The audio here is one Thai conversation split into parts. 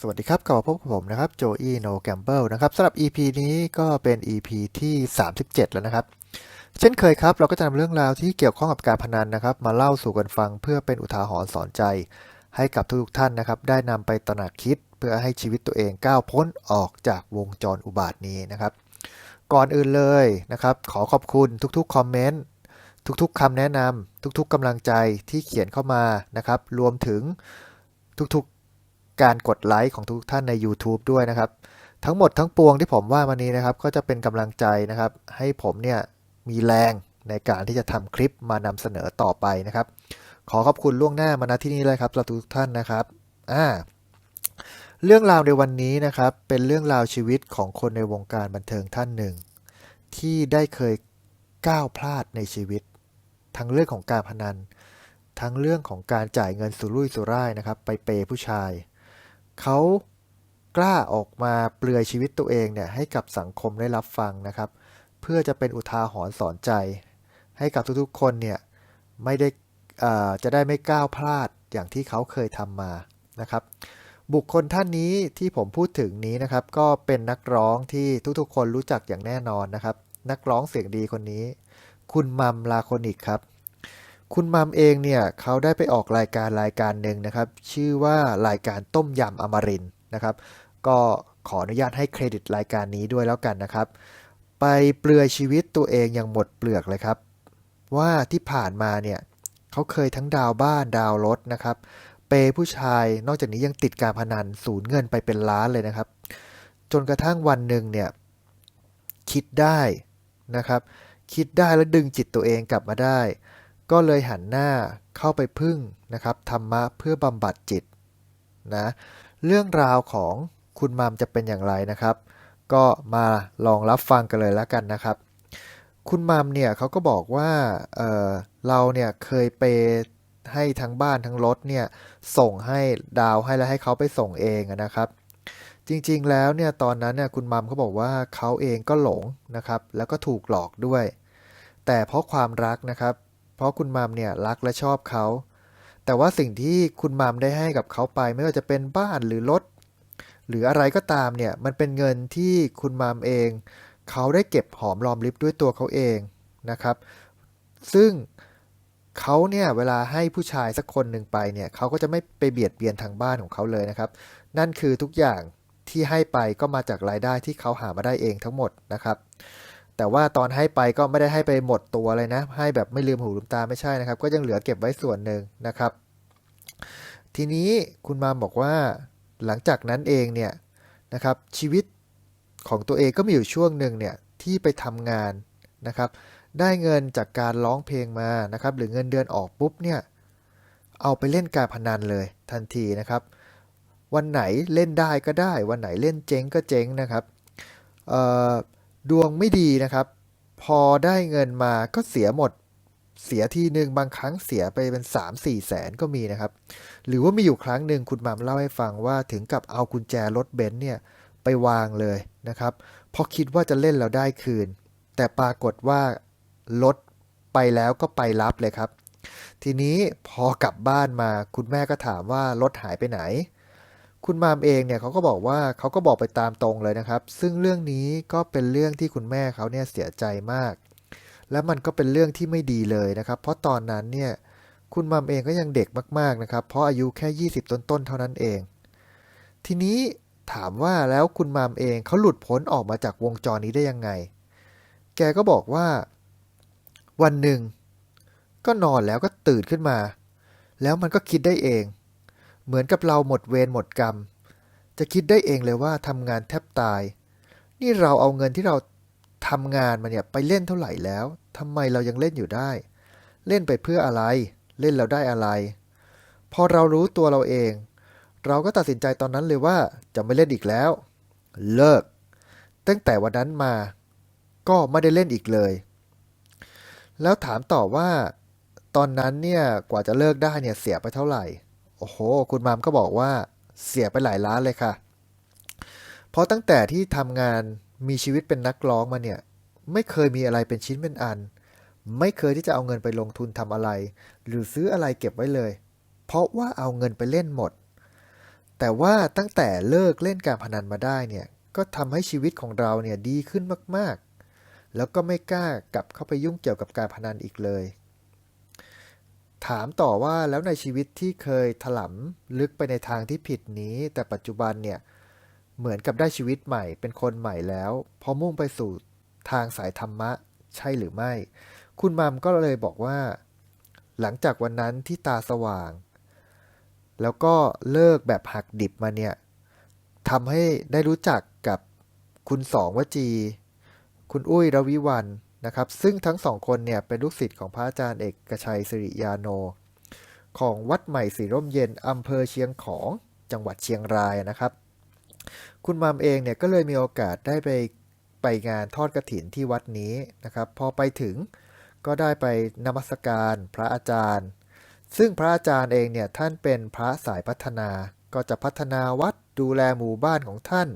สวัสดีครับกลับมาพบกับผมนะครับโจอี้โนแกมเบิลนะครับสำหรับ EP นี้ก็เป็น EP ที่ 37 แล้วนะครับ เช่นเคยครับ เราก็จะนำเรื่องราวที่เกี่ยวข้องกับการพนันนะครับ มาเล่าสู่กันฟังเพื่อเป็นอุทาหรณ์สอนใจ ให้กับทุกท่านนะครับ ได้นำไปตระหนักคิดเพื่อให้ชีวิตตัวเองก้าวพ้นออกจากวงจรอุบาทนี้นะครับ ก่อนอื่นเลยนะครับ ขอขอบคุณทุกๆคอมเมนต์ทุกๆคำแนะนำทุกๆกำลังใจที่เขียนเข้ามานะครับ รวมถึงทุกๆ การกดไลค์ของทุกท่านใน YouTube ด้วยนะครับ ทั้งหมดทั้งปวงที่ผมว่ามานี้นะครับก็จะเป็นกำลังใจนะครับ ให้ผมเนี่ยมีแรงในการที่จะทำคลิปมานำเสนอต่อไปนะครับ ขอขอบคุณล่วงหน้ามาณที่นี้เลยครับสำหรับทุกท่านนะครับอ่าเรื่องราวในวันนี้นะครับ เป็นเรื่องราวชีวิตของคนในวงการบันเทิงท่านหนึ่ง ที่ได้เคยก้าวพลาดในชีวิต ทั้งเรื่องของการพนัน ทั้งเรื่องของการจ่ายเงินสุรุ่ยสุร่ายนะครับ ไปเปย์ผู้ชาย เขากล้าออกมาเปลือยชีวิตตัวเองเนี่ยให้กับสังคมได้รับฟังนะครับ เพื่อจะเป็นอุทาหรณ์สอนใจ ให้กับทุกๆคนเนี่ยไม่ได้อ่อจะได้ไม่ก้าวพลาดอย่างที่เขาเคยทำมานะครับ บุคคลท่านนี้ที่ผมพูดถึงนี้นะครับ ก็เป็นนักร้องที่ทุกๆ คนรู้จักอย่างแน่นอนนะครับ นักร้องเสียงดีคนนี้ คุณมัมลาโคนิกครับ คุณมัมเองเนี่ยเขาได้ไปออกรายการรายการหนึ่งนะครับ ชื่อว่ารายการต้มยำอมรินนะครับ ก็ขออนุญาตให้เครดิตรายการนี้ด้วยแล้วกันนะครับ ไปเปลือยชีวิตตัวเองอย่างหมดเปลือกเลยครับ ว่าที่ผ่านมาเนี่ยเขาเคยทั้งดาวบ้านดาวรถนะครับ เปย์ผู้ชายนอกจากนี้ยังติดการพนันสูญเงินไปเป็นล้านเลยนะครับ จนกระทั่งวันหนึ่งเนี่ยคิดได้นะครับ คิดได้แล้วดึงจิตตัวเองกลับมาได้ ก็เลยหันหน้าเข้าไปพึ่งนะครับธรรมะเพื่อบำบัดจิตนะเรื่องราวของคุณมามจะเป็นอย่างไรนะครับ ก็มาลองรับฟังกันเลยแล้วกันนะครับ คุณมามเนี่ยเขาก็บอกว่าเเราเนี่ยเคยเปให้ทั้งบ้านทั้งรถเนี่ยส่งให้ดาวให้แล้วให้เขาไปส่งเองนะครับ จริงๆแล้วเนี่ยตอนนั้นเนี่ยคุณมัมเขาบอกว่าเขาเองก็หลงนะครับ แล้วก็ถูกหลอกด้วย แต่เพราะความรักนะครับ ราะคุณมัมเนี่ยรักและชอบเขา แต่ว่าสิ่งที่คุณมัมได้ให้กับเขาไป ไม่ว่าจะเป็นบ้านหรือรถหรืออะไรก็ตามเนี่ยมันเป็นเงินที่คุณมัมเอง เขาได้เก็บหอมรอมริบด้วยตัวเขาเองนะครับ ซึ่งเขาเนี่ยเวลาให้ผู้ชายสักคนหนึ่งไปเนี่ยเขาก็จะไม่ไปเบียดเบียนทางบ้านของเขาเลยนะครับ นั่นคือทุกอย่างที่ให้ไปก็มาจากรายได้ที่เขาหามาได้เองทั้งหมดนะครับ แต่ว่าตอนให้ไปก็ไม่ได้ให้ไปหมดตัวเลยนะ ให้แบบไม่ลืมหูลืมตาไม่ใช่นะครับ ก็ยังเหลือเก็บไว้ส่วนหนึ่งนะครับ ทีนี้คุณมามบอกว่าหลังจากนั้นเองเนี่ยนะครับชีวิตของตัวเองก็มีอยู่ช่วงหนึ่งเนี่ยที่ไปทำงานนะครับ ได้เงินจากการร้องเพลงมานะครับ หรือเงินเดือนออกปุ๊บเนี่ยเอาไปเล่นการพนันเลยทันทีนะครับ วันไหนเล่นได้ก็ได้ วันไหนเล่นเจ๊งก็เจ๊งนะครับเอ่อ ดวงไม่ดีนะครับ พอได้เงินมาก็เสียหมด เสียทีหนึ่งบางครั้งเสียไปเป็น 3 4 แสนก็มีนะครับ หรือว่ามีอยู่ครั้งหนึ่งคุณมามเล่าให้ฟังว่าถึงกับเอากุญแจรถเบนซ์เนี่ยไปวางเลยนะครับเพราะคิดว่าจะเล่นแล้วได้คืน แต่ปรากฏว่ารถไปแล้วก็ไปรับเลยครับ ทีนี้พอกลับบ้านมาคุณแม่ก็ถามว่ารถหายไปไหน คุณมามเองเนี่ยเขาก็บอกว่าเขาก็บอกไปตามตรงเลยนะครับ ซึ่งเรื่องนี้ก็เป็นเรื่องที่คุณแม่เขาเนี่ยเสียใจมาก และมันก็เป็นเรื่องที่ไม่ดีเลยนะครับ เพราะตอนนั้นเนี่ยคุณมามเองก็ยังเด็กมากๆนะครับ เพราะอายุแค่ 20 ต้นๆเท่านั้นเอง ทีนี้ถามว่าแล้วคุณมามเองเขาหลุดพ้นออกมาจากวงจรนี้ได้ยังไง แกก็บอกว่า วันหนึ่ง ก็นอนแล้วก็ตื่นขึ้นมา แล้วมันก็คิดได้เอง เหมือนกับเราหมดเวรหมดกรรม จะคิดได้เองเลยว่าทำงานแทบตาย นี่เราเอาเงินที่เราทำงานมาเนี่ยไปเล่นเท่าไหร่แล้วทำไมเรายังเล่นอยู่ได้ เล่นไปเพื่ออะไร เล่นแล้วได้อะไร พอเรารู้ตัวเราเอง เราก็ตัดสินใจตอนนั้นเลยว่าจะไม่เล่นอีกแล้ว เลิก ตั้งแต่วันนั้นมา ก็ไม่ได้เล่นอีกเลย แล้วถามต่อว่า ตอนนั้นเนี่ยกว่าจะเลิกได้เนี่ยเสียไปเท่าไหร่ อ้โห คุณมามก็บอกว่าเสียไปหลายล้านเลยค่ะ เพราะตั้งแต่ที่ทำงานมีชีวิตเป็นนักร้องมาเนี่ย ไม่เคยมีอะไรเป็นชิ้นเป็นอัน ไม่เคยที่จะเอาเงินไปลงทุนทำอะไร หรือซื้ออะไรเก็บไว้เลย เพราะว่าเอาเงินไปเล่นหมดแแต่ว่าตั้งแต่เลิกเล่นการพนันมาได้เนี่ย ก็ทำให้ชีวิตของเราเนี่ยดีขึ้นมากๆ แล้วก็ไม่กล้ากลับเข้าไปยุ่งเกี่ยวกับการพนันอีกเลย ถามต่อว่าแล้วในชีวิตที่เคยถลำลึกไปในทางที่ผิดนี้ แต่ปัจจุบันเนี่ย เหมือนกับได้ชีวิตใหม่เป็นคนใหม่แล้ว พอมุ่งไปสู่ทางสายธรรมะ ใช่หรือไม่ คุณมัมก็เลยบอกว่า หลังจากวันนั้นที่ตาสว่าง แล้วก็เลิกแบบหักดิบมาเนี่ยทำให้ได้รู้จักกับคุณสองวจี คุณอุ้ยรวิวัน นะครับ ซึ่งทั้งสองคนเนี่ยเป็นลูกศิษย์ของพระอาจารย์เอกชัยสิริยาโน ของวัดใหม่สีร่มเย็นอำเภอเชียงของจังหวัดเชียงรายนะครับ คุณมามเองเนี่ยก็เลยมีโอกาสได้ไปไปงานทอดกระถินที่วัดนี้นะครับ พอไปถึงก็ได้ไปนมัสการพระอาจารย์ ซึ่งพระอาจารย์เองเนี่ยท่านเป็นพระสายพัฒนา ก็จะพัฒนาวัดดูแลหมู่บ้านของท่าน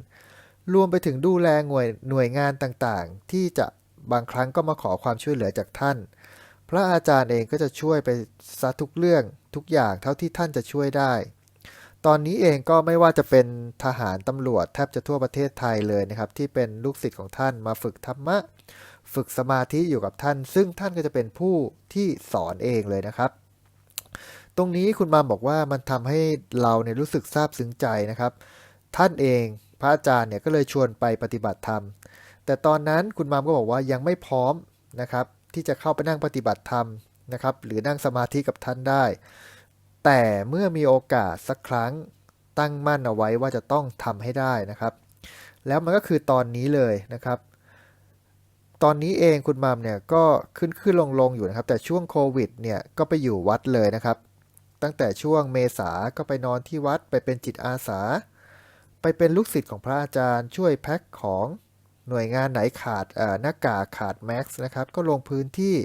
รวมไปถึงดูแลหน่วยหน่วยงานต่างๆ ที่จะ บางครั้งก็มาขอความช่วยเหลือจากท่าน พระอาจารย์เองก็จะช่วยไปซะทุกเรื่องทุกอย่างเท่าที่ท่านจะช่วยได้ ตอนนี้เองก็ไม่ว่าจะเป็นทหารตำรวจแทบจะทั่วประเทศไทยเลยนะครับที่เป็นลูกศิษย์ของท่านมาฝึกธรรมะ ฝึกสมาธิอยู่กับท่าน ซึ่งท่านก็จะเป็นผู้ที่สอนเองเลยนะครับ ตรงนี้คุณมามบอกว่ามันทำให้เราเนี่ยรู้สึกซาบซึ้งใจนะครับ ท่านเองพระอาจารย์เนี่ยก็เลยชวนไปปฏิบัติธรรม แต่ตอนนั้นคุณมามก็บอกว่ายังไม่พร้อมนะครับที่จะเข้าไปนั่งปฏิบัติธรรมนะครับหรือนั่งสมาธิกับท่านได้ แต่เมื่อมีโอกาสสักครั้งตั้งมั่นเอาไว้ว่าจะต้องทำให้ได้นะครับ แล้วมันก็คือตอนนี้เลยนะครับ ตอนนี้เองคุณมามเนี่ยก็ขึ้นขึ้นลงลงอยู่นะครับ แต่ช่วงโควิดเนี่ยก็ไปอยู่วัดเลยนะครับ ตั้งแต่ช่วงเมษาก็ไปนอนที่วัดไปเป็นจิตอาสา ไปเป็นลูกศิษย์ของพระอาจารย์ช่วยแพ็คของ หน่วยงานไหนขาดหน้ากากขาดแม็กซ์นะครับก็ลงพื้นที่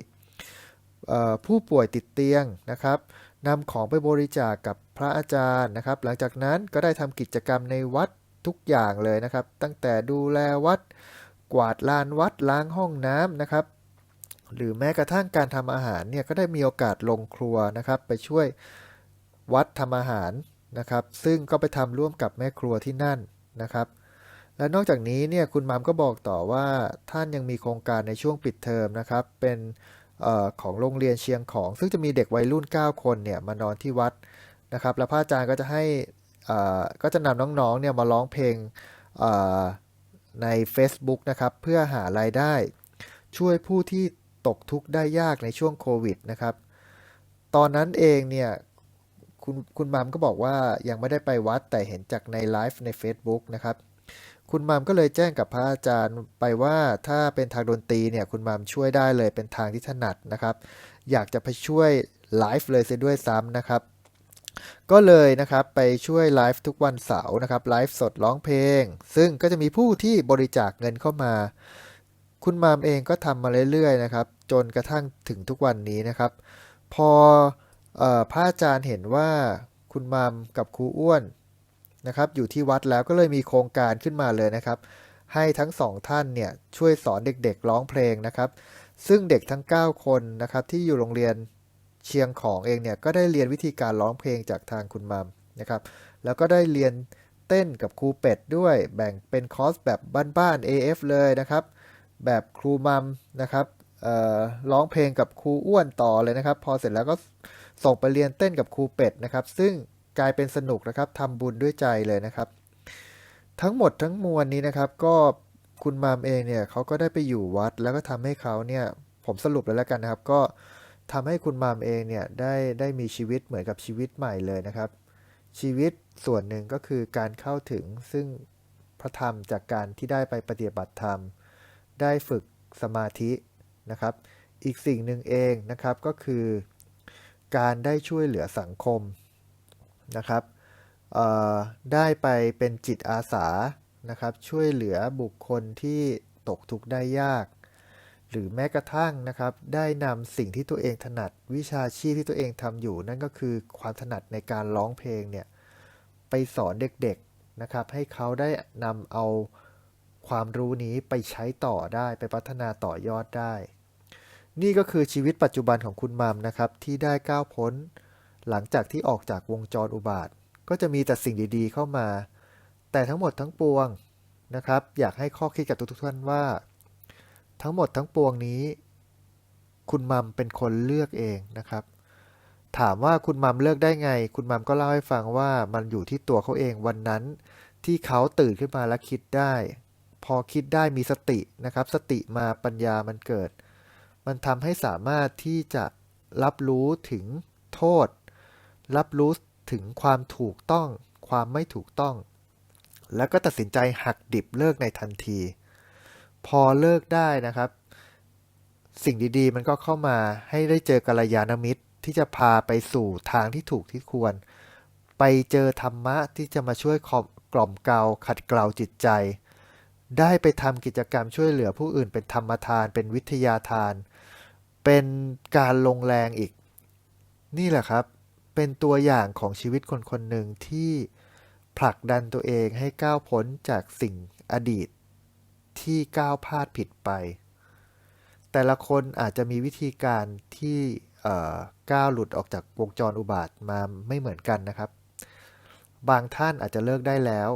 ผู้ป่วยติดเตียงนะครับนำของไปบริจาคกับพระอาจารย์นะครับ หลังจากนั้นก็ได้ทำกิจกรรมในวัดทุกอย่างเลยนะครับ ตั้งแต่ดูแลวัดกวาดลานวัดล้างห้องน้ำนะครับ หรือแม้กระทั่งการทำอาหารเนี่ยก็ได้มีโอกาสลงครัวนะครับ ไปช่วยวัดทำอาหารนะครับ ซึ่งก็ไปทำร่วมกับแม่ครัวที่นั่นนะครับ และนอกจากนี้เนี่ยคุณมัมก็บอกต่อว่าท่านยังมีโครงการในช่วงปิดเทอมนะครับ เป็นออของโรงเรียนเชียงของ ซึ่งจะมีเด็กวัยรุ่น 9 คนเนี่ยมานอนที่วัดนะครับ แล้วพระอาจารย์ก็จะให้ก็จะนำน้องๆเนี่ยมาร้องเพลงใน Facebook นะครับ เพื่อหารายได้ ช่วยผู้ที่ตกทุกข์ได้ยากในช่วงโควิดนะครับ ตอนนั้นเองเนี่ยคุณคุณมัมก็บอกว่ายังไม่ได้ไปวัดแต่เห็นจากในไลฟ์ใน Facebook นะครับ คุณมัมก็เลยแจ้งกับพระอาจารย์ไปว่าถ้าเป็นทางดนตรีเนี่ยคุณมัมช่วยได้เลยเป็นทางที่ถนัดนะครับ อยากจะไปช่วยไลฟ์เลยเสียด้วยซ้ำนะครับ ก็เลยนะครับไปช่วยไลฟ์ทุกวันเสาร์นะครับไลฟ์สดร้องเพลง ซึ่งก็จะมีผู้ที่บริจาคเงินเข้ามา คุณมามเองก็ทำมาเรื่อยๆนะครับ จนกระทั่งถึงทุกวันนี้นะครับ พอออพระอาจารย์เห็นว่าคุณมามกับครูอ้วน นะครับอยู่ที่วัดแล้วก็เลยมีโครงการขึ้นมาเลยนะครับ ให้ทั้งสองท่านเนี่ยช่วยสอนเด็กๆร้องเพลงนะครับ ซึ่งเด็กทั้ง 9 คนนะครับที่อยู่โรงเรียนเชียงของเองเนี่ยก็ได้เรียนวิธีการร้องเพลงจากทางคุณมัมนะครับ แล้วก็ได้เรียนเต้นกับครูเป็ดด้วยแบ่งเป็นคอร์สแบบบ้านๆ AF เลยนะครับ แบบครูมัมนะครับร้องเพลงกับครูอ้วนต่อเลยนะครับ พอเสร็จแล้วก็ส่งไปเรียนเต้นกับครูเป็ดนะครับ ซึ่ง กลายเป็นสนุกนะครับทำบุญด้วยใจเลยนะครับ ทั้งหมดทั้งมวลนี้นะครับ ก็คุณมามเองเนี่ยเขาก็ได้ไปอยู่วัด แล้วก็ทำให้เขาเนี่ยผมสรุปเลยแล้วกันนะครับ ก็ทำให้คุณมามเองเนี่ยได้ได้มีชีวิตเหมือนกับชีวิตใหม่เลยนะครับ ชีวิตส่วนหนึ่งก็คือการเข้าถึงซึ่งพระธรรมจากการที่ได้ไปปฏิบัติธรรม ได้ฝึกสมาธินะครับ อีกสิ่งหนึ่งเองนะครับก็คือ การได้ช่วยเหลือสังคม นะครับได้ไปเป็นจิตอาสานะครับช่วยเหลือบุคคลที่ตกทุกข์ได้ยาก หรือแม้กระทั่งนะครับได้นำสิ่งที่ตัวเองถนัดวิชาชีพที่ตัวเองทำอยู่ นั่นก็คือความถนัดในการร้องเพลงเนี่ยไปสอนเด็กๆนะครับให้เขาได้นำเอาความรู้นี้ไปใช้ต่อได้ไปพัฒนาต่อยอดได้ นี่ก็คือชีวิตปัจจุบันของคุณมัมนะครับที่ได้ก้าวพ้น หลังจากที่ออกจากวงจรอุบาท ก็จะมีแต่สิ่งดีๆเข้ามา แต่ทั้งหมดทั้งปวงนะครับ อยากให้ข้อคิดกับทุกๆท่านว่า ทั้งหมดทั้งปวงนี้ คุณมัมเป็นคนเลือกเองนะครับ ถามว่าคุณมัมเลือกได้ไง คุณมัมก็เล่าให้ฟังว่ามันอยู่ที่ตัวเขาเองวันนั้น ที่เขาตื่นขึ้นมาแล้วคิดได้ พอคิดได้มีสตินะครับ สติมาปัญญามันเกิด มันทำให้สามารถที่จะรับรู้ถึงโทษ รับรู้ถึงความถูกต้อง ความไม่ถูกต้อง แล้วก็ตัดสินใจหักดิบเลิกในทันที พอเลิกได้นะครับ สิ่งดีๆ มันก็เข้ามาให้ได้เจอกัลยาณมิตรที่จะพาไปสู่ทางที่ถูกที่ควร ไปเจอธรรมะที่จะมาช่วยกล่อมเกลาขัดเกลาจิตใจ ได้ไปทำกิจกรรมช่วยเหลือผู้อื่น เป็นธรรมทาน เป็นวิทยาทาน เป็นการลงแรงอีก นี่แหละครับ เป็นตัวอย่างของชีวิตคนคนหนึ่งที่ผลักดันตัวเองให้ก้าวพ้นจากสิ่งอดีต ที่ก้าวพลาดผิดไป แต่ละคนอาจจะมีวิธีการที่ก้าวหลุดออกจากวงจรอุบาทมาไม่เหมือนกันนะครับ บางท่านอาจจะเลิกได้แล้ว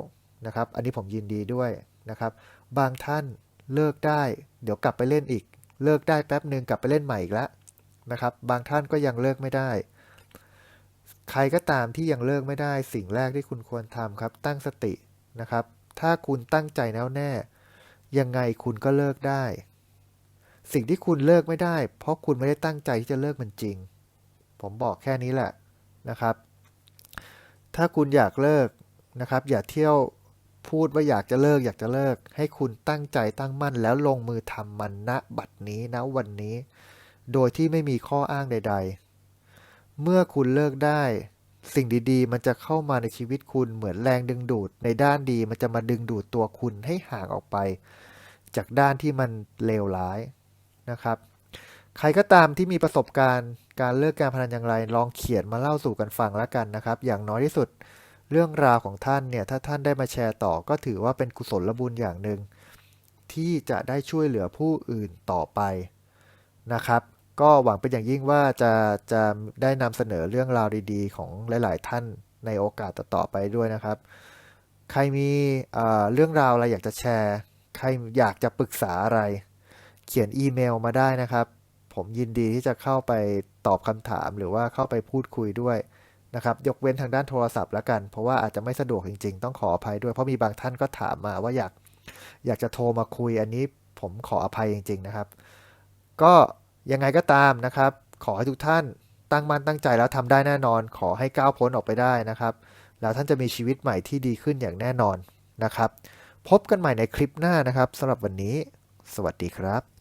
นะครับ อันนี้ผมยินดีด้วยนะครับ บางท่านเลิกได้ เดี๋ยวกลับไปเล่นอีก เลิกได้แป๊บหนึ่งกลับไปเล่นใหม่อีกแล้วนะครับ บางท่านก็ยังเลิกไม่ได้ ใครก็ตามที่ยังเลิกไม่ได้สิ่งแรกที่คุณควรทำครับ ตั้งสตินะครับ ถ้าคุณตั้งใจแน่วแน่ ยังไงคุณก็เลิกได้ สิ่งที่คุณเลิกไม่ได้ เพราะคุณไม่ได้ตั้งใจที่จะเลิกมันจริง ผมบอกแค่นี้แหละนะครับ ถ้าคุณอยากเลิกนะครับ อย่าเที่ยวพูดว่าอยากจะเลิกอยากจะเลิก ให้คุณตั้งใจตั้งมั่น แล้วลงมือทำมันณบัดนี้ณวันนี้ โดยที่ไม่มีข้ออ้างใด ๆ เมื่อคุณเลิกได้ สิ่งดีๆ มันจะเข้ามาในชีวิตคุณเหมือนแรงดึงดูด ในด้านดีมันจะมาดึงดูดตัวคุณให้ห่างออกไป จากด้านที่มันเลวร้ายนะครับ ใครก็ตามที่มีประสบการณ์การเลิกการพนันอย่างไร ลองเขียนมาเล่าสู่กันฟังแล้วกันนะครับ อย่างน้อยที่สุดเรื่องราวของท่านเนี่ยถ้าท่านได้มาแชร์ต่อก็ถือว่าเป็นกุศลบุญอย่างหนึ่งที่จะได้ช่วยเหลือผู้อื่นต่อไปนะครับ ก็หวังเป็นอย่างยิ่งว่าจะจะได้นำเสนอเรื่องราวดีๆ ของหลาย ๆ ท่านในโอกาสต่อๆไปด้วยนะครับ ใครมีเรื่องราวอะไรอยากจะแชร์ ใครอยากจะปรึกษาอะไร เขียนอีเมลมาได้นะครับ ผมยินดีที่จะเข้าไปตอบคำถามหรือว่าเข้าไปพูดคุยด้วยนะครับ ยกเว้นทางด้านโทรศัพท์แล้วกัน เพราะว่าอาจจะไม่สะดวกจริง ๆ ต้องขออภัยด้วย เพราะมีบางท่านก็ถามมาว่าอยากอยากจะโทรมาคุยอันนี้ผมขออภัยจริง ๆ นะครับ ก็ ยังไงก็ตามนะครับ ขอให้ทุกท่านตั้งมั่นตั้งใจแล้วทำได้แน่นอน ขอให้ก้าวพ้นออกไปได้นะครับ แล้วท่านจะมีชีวิตใหม่ที่ดีขึ้นอย่างแน่นอนนะครับ พบกันใหม่ในคลิปหน้านะครับสำหรับวันนี้ สวัสดีครับ